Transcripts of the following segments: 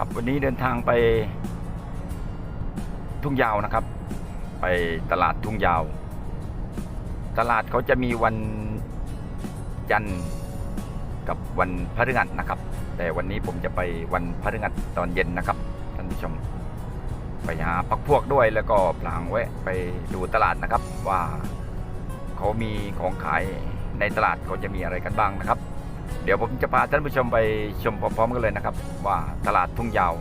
ครับวันนี้เดินทางไปทุ่งยาวนะครับ ไปตลาดทุ่งยาว ตลาดเขาจะมีวันจันทร์กับวันพฤหัสนะครับ แต่วันนี้ผมจะไปวันพฤหัสตอนเย็นนะครับท่านผู้ชม ไปหาพักพวกด้วยแล้วก็พลางแวะไปดูตลาดนะครับ ว่าเขามีของขายในตลาดเขาจะมีอะไรกันบ้างนะครับ ดี๋ยวผมจะพาท่านผู้ชมไปชมพร้อมๆกันเลยนะครับ ว่าตลาดทุ่งยาว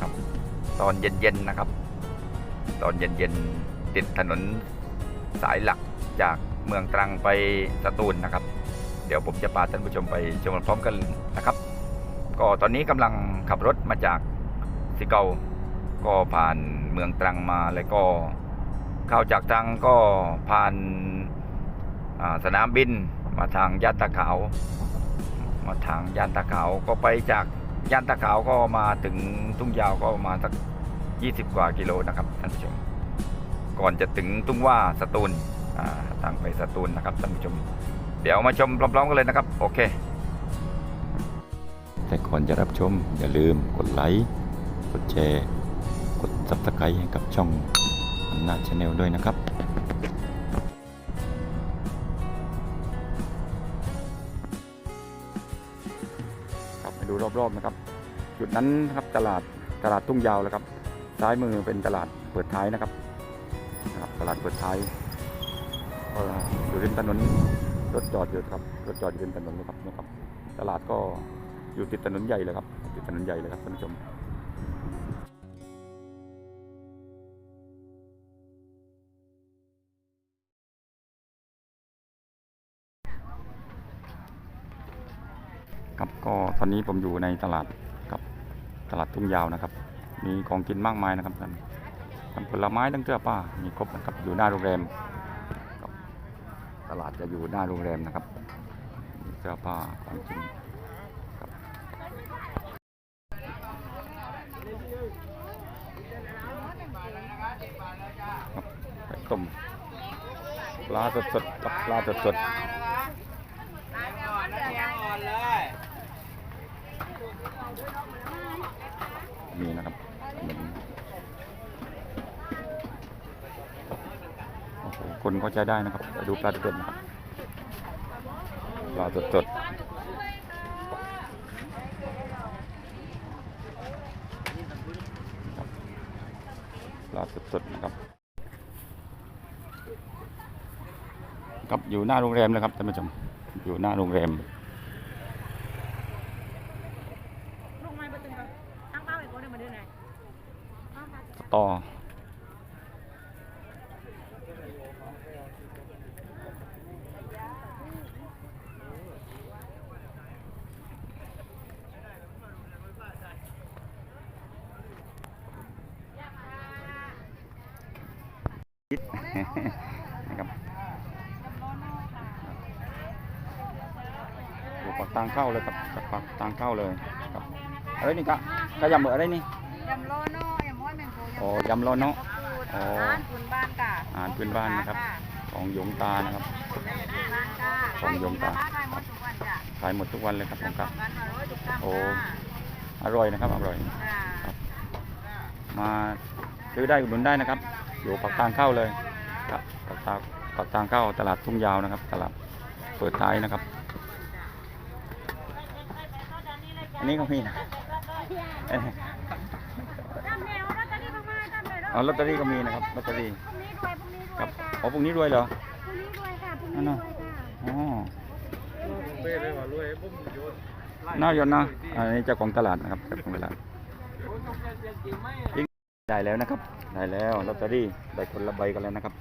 ครับ ตอนเย็นๆนะครับ ตอนเย็นๆติดถนนสายหลักจากเมืองตรังไปสตูลนะครับ เดี๋ยวผมจะพาท่านผู้ชมไปชมพร้อมกันนะครับ ก็ตอนนี้กำลังขับรถมาจากสิเกาก็ผ่านเมืองตรังมาแล้วก็เข้าจากตรังก็ผ่านสนามบินมาทางย่านตะขาว มาทางย่านตะขาวก็ไปจากย่านตะขาวก็มาถึงทุ่งยาวก็มาสัก 20 กว่ากิโลนะครับท่านผู้ชม ก่อนจะถึงทุ่งว่าสตูลอ่าทางไปสตูลนะครับท่านผู้ชม เดี๋ยวมาชมพร้อมๆกันเลยนะครับ โอเค แต่ก่อนจะรับชมอย่าลืมกดไลค์กดแชร์กด subscribe ให้กับช่องอำนาจชาแนลด้วยนะครับ รอบๆนะครับ จุดนั้นนะครับตลาดตลาดทุ่งยาวแล้วครับ ซ้ายมือเป็นตลาดเปิดท้ายนะครับนะครับตลาดเปิดท้ายอยู่ริมถนนรถจอดอยู่ครับรถจอดอยู่ริมถนนนะครับนะครับ ตลาดก็อยู่ติดถนนใหญ่เลยครับติดถนนใหญ่เลยครับท่านผู้ชม ครับก็ตอนนี้ผมอยู่ในตลาดกับตลาดทุ่งยาวนะครับ มีของกินมากมายนะครับท่านทั้งผลไม้ทั้งเสื้อผ้ามีครบนะครับอยู่หน้าโรงแรมตลาดจะอยู่หน้าโรงแรมนะครับเสื้อผ้าของกินครับไก่ต้มปลาสดๆปลาสดๆ มีนะครับเหมือนโอ้โหคนก็ใช้ได้นะครับไปดูปลาสดๆนะครับปลาสดๆครับปลาสดๆนะครับครับอยู่หน้าโรงแรมนะครับท่านผู้ชมอยู่หน้าโรงแรม ลงมาประตูครับตั้งเป้าอีกคนหนึ่งมาดูหน่อย ต่อ นะครับโอ้ปักทางเข้าเลยครับปักทางเข้าเลยครับอะไรนี่กะกะยำเหมืออะไรนี่ยำโลโน่ ยำม้วนแมงปูอ๋อยำโลโน่อ๋อร้านคุณบ้านกะอาหารพื้นบ้านนะครับ ของหยงตานะครับบ้านกะของโยมตาขายหมดทุกวันจ้ะขายหมดทุกวันเลยครับผมครับกันมาร้อยทุกตั้งโอ้จ้ะอร่อยนะครับ อร่อยจ้ะมาซื้อได้อุดหนุนได้นะครับ อยู่ปากทางเข้าเลยครับปากทางปากทางเข้าตลาดทุ่งยาวนะครับ ตลาดเปิดท้ายนะครับ อันนี้ก็มีนะ เลยเอาลอตเตอรี่ก็มีนะครับลอตเตอรี่พรุ่งนี้รวยพรุ่งนี้รครัวบยค่ะอ๋อพรุ่งนี้รวยเหรอพรุ่งนี้รวยค่ะพรุ่งนั่นี้นรน่ะวยค่ะอ๋อเป้เลยว่ารวยผมโยนน่ายนนะอันนี้เจ้าของตลาดนะครับเจ้าของตลาดได้แล้วนะครับ ได้แล้วลอตเตอรี่ได้คนละใบกันแล้วนะครับ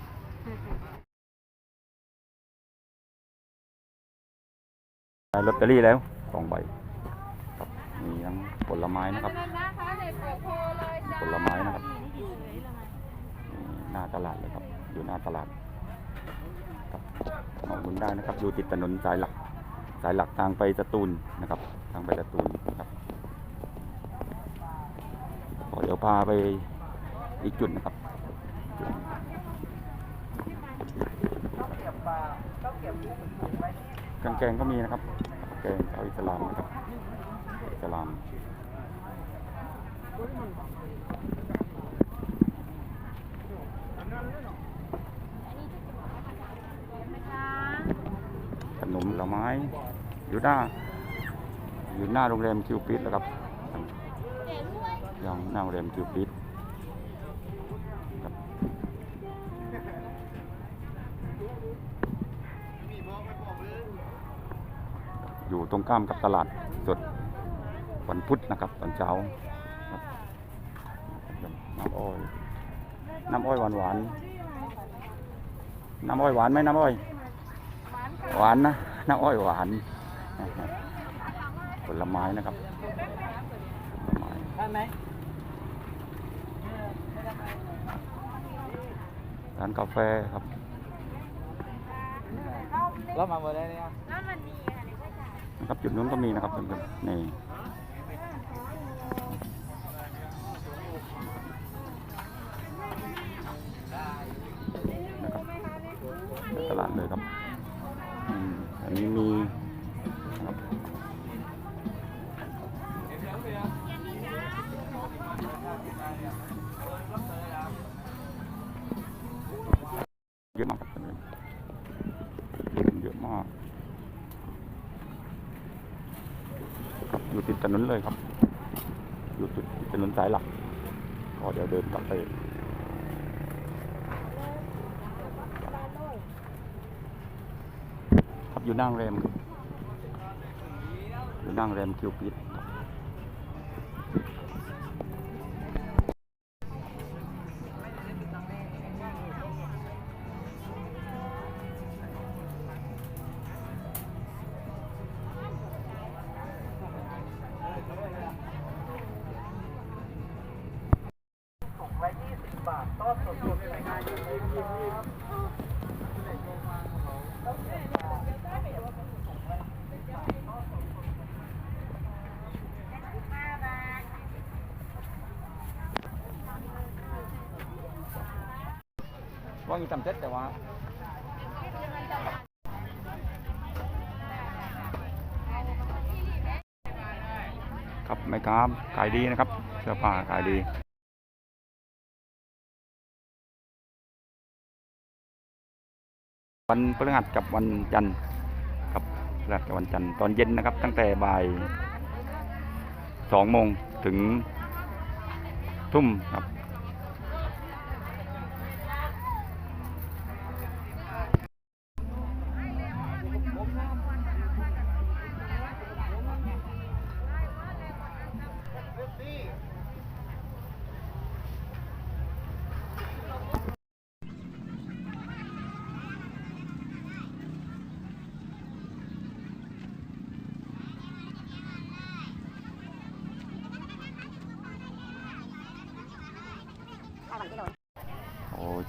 ได้ลอตเตอรี่แล้วสองใบครับมีทั้งผลไม้นะครับ ผลไม้นะครับนี่ หน้าตลาดเลยครับ อยู่หน้าตลาดครับมองบุญได้นะครับ อยู่ติดถนนสายหลัก สายหลักทางไปสตูลนะครับ ทางไปสตูลนะครับเดี๋ยวพาไปอีกจุดนะครับกางแกงก็มีนะครับแกงชาวอิสลามนะครับอิสลาม นะคะ ขนมผลไม้ อยู่หน้า อยู่หน้าโรงแรมคิวปิดแล้วครับยังหน้าโรงแรมคิวปิดอยู่ตรงข้ามกับตลาดสดวันพุธนะครับตอนเช้าน้ำอ้อย น้ำอ้อยหวานหวานๆน้ำอ้อยหวานไหมน้ำอ้อย หวานนะ น้ำอ้อยหวานผลไม้นะครับผลไม้ได้ไหมร้านกาแฟครับเรามาหมดแล้วเนี่ยแล้วมันดีค่ะในกล้วยฉาบนะครับจุดนู้นก็มีนะครับเพื่อนๆนี่ อะมากครับเยอะมากครับอยู่ติดถนนเลยครับ อยู่ติดถนนสายหลักก็เดี๋ยวเดินกลับไปครับอยู่นั่งแรมอยู่นั่งแรมคิวปิด ครับว่าอยู่จำเจ็ดแต่ว่าครับไม่กล้ามขายดีนะครับ เสื้อผ้าขายดี วันพฤหัสกับวันจันทร์ครับพฤหัสกับวันจันทร์ตอนเย็นนะครับ ตั้งแต่บ่ายสองโมงถึงทุ่มครับ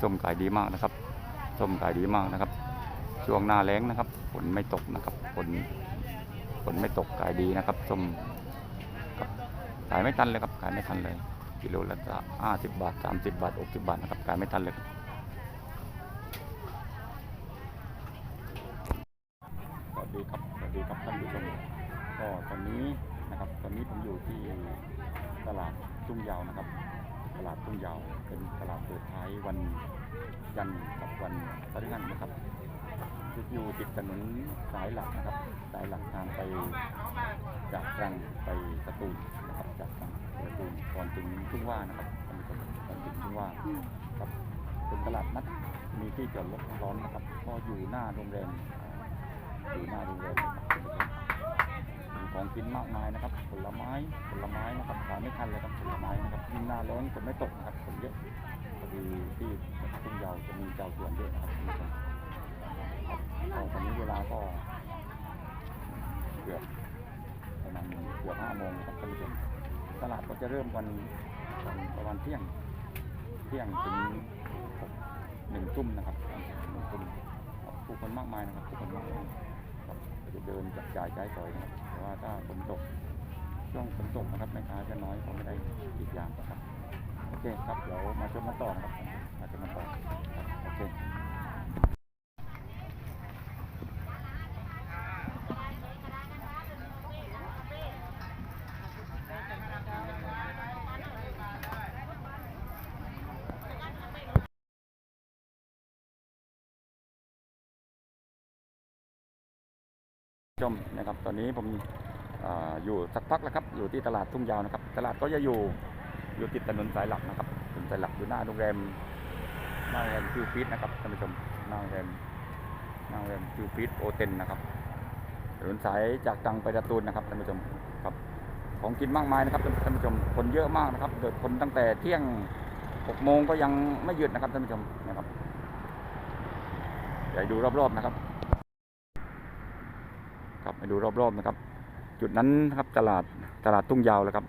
ส้มขายดีมากนะครับส้มขายดีมากนะครับ ช่วงหน้าแล้งนะครับฝนไม่ตกนะครับฝนฝนไม่ตกขายดีนะครับส้มขายไม่ทันเลยครับขายไม่ทันเลย กิโลละห้าสิบบาทสามสิบบาทหกสิบบาทนะครับขายไม่ทันเลยครับสวัสดีครับสวัสดีครับท่านผู้ชมก็ตอนนี้นะครับตอนนี้ผมอยู่ที่ตลาดทุ่งยาวนะครับ ลาดทุ่งยาว เป็นตลาดเปิดท้ายวันจันทร์กับวันพฤหัสนะครับอยู่ติดถนนสายหลักนะครับ สายหลักทางไปจากตรังไปสตูลนะครับ จากตรังไปสตูลก่อนถึงทุ่งว่านะครับท่านผู้ชมก่อนถึงทุ่งว่าครับเป็นตลาดนัดมีที่จอดรถร้อนนะครับ ก็อยู่หน้าโรงแรมอยู่หน้าโรงแรม ของกินมากมายนะครับ ผลไม้ผลไม้นะครับขายไม่ทันเลยครับผลไม้นะครับยิ่งหน้าแล้งฝนไม่ตกนะครับฝนเยอะพอดีที่ทุ่งยาวจะมีเจ้าสวนเยอะนะครับท่านผู้ชมตอนนี้เวลาก็เกือบประมาณเกือบห้าโมงนะครับท่านผู้ชมตลาดก็จะเริ่มวันวันประมาณเที่ยงเที่ยงถึงหนึ่งทุ่มนะครับหนึ่งทุ่มครับผู้คนมากมายนะครับผู้คนมากมายครับจะเดินจับจ่ายใช้สอยนะครับ แต่ว่าถ้าฝนตกช่วงฝนตกนะครับแม่ค้าจะน้อยเขาไม่ได้อีกอย่างนะครับ โอเคครับเดี๋ยวมาชมมาต่อครับมาชมมาต่อโอเค ชมนะครับตอนนี้ผมออยู่สักพักแล้วครับอยู่ที่ตลาดทุ่งยาวนะครับ ตลาดก็จะอยู่อยู่ติดถนนสายหลักนะครับถนนสายหลักอยู่หน้าโรงแรมหน้าโรงแรมคิวฟิตนะครับท่านผู้ชมหน้าโรงแรมหน้าโรงแรมคิวฟิตโอเทนนะครับถนนสายจากตังไปการะตูนนะครับท่านผู้ชมครับของกินมากมายนะครับท่านผู้ชมคนเยอะมากนะครับเดินคนตั้งแต่เที่ยงหกโมงก็ยังไม่หยุดนะครับท่านผู้ชมนะครับอยากดูรอบๆนะครับ ครับไปดูรอบๆนะครับ จุดนั้นนะครับตลาดตลาดทุ่งยาวแล้วครับ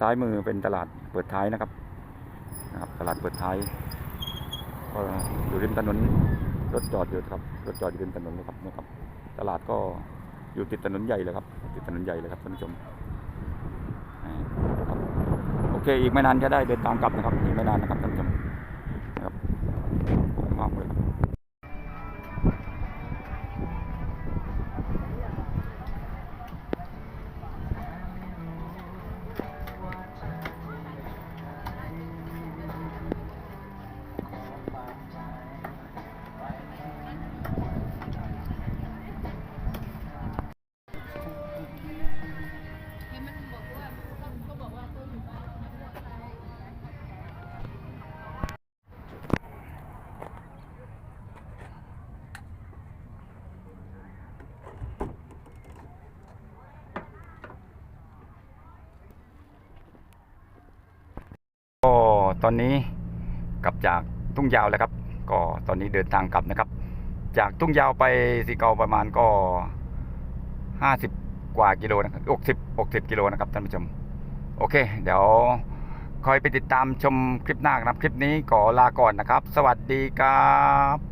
ซ้ายมือเป็นตลาดเปิดท้ายนะครับนะครับตลาดเปิดท้ายก็อยู่ริมถนนรถจอดอยู่ครับรถจอดอยู่ริมถนนเลยครับนะครับ ตลาดก็อยู่ติดถนนใหญ่เลยครับ ติดถนนใหญ่เลยครับท่านผู้ชมโอเคอีกไม่นานจะได้เดินทางกลับนะครับอีกไม่นานนะครับท่านผู้ชม ตอนนี้กลับจากทุ่งยาวแล้วครับ ก็ตอนนี้เดินทางกลับนะครับ จากทุ่งยาวไปสีเกาประมาณก็ห้าสิบกว่ากิโลนะครับหกสิบหกสิบกิโลนะครับท่านผู้ชม โอเค เดี๋ยวคอยไปติดตามชมคลิปหน้านะครับ คลิปนี้ขอลาก่อนนะครับ สวัสดีครับ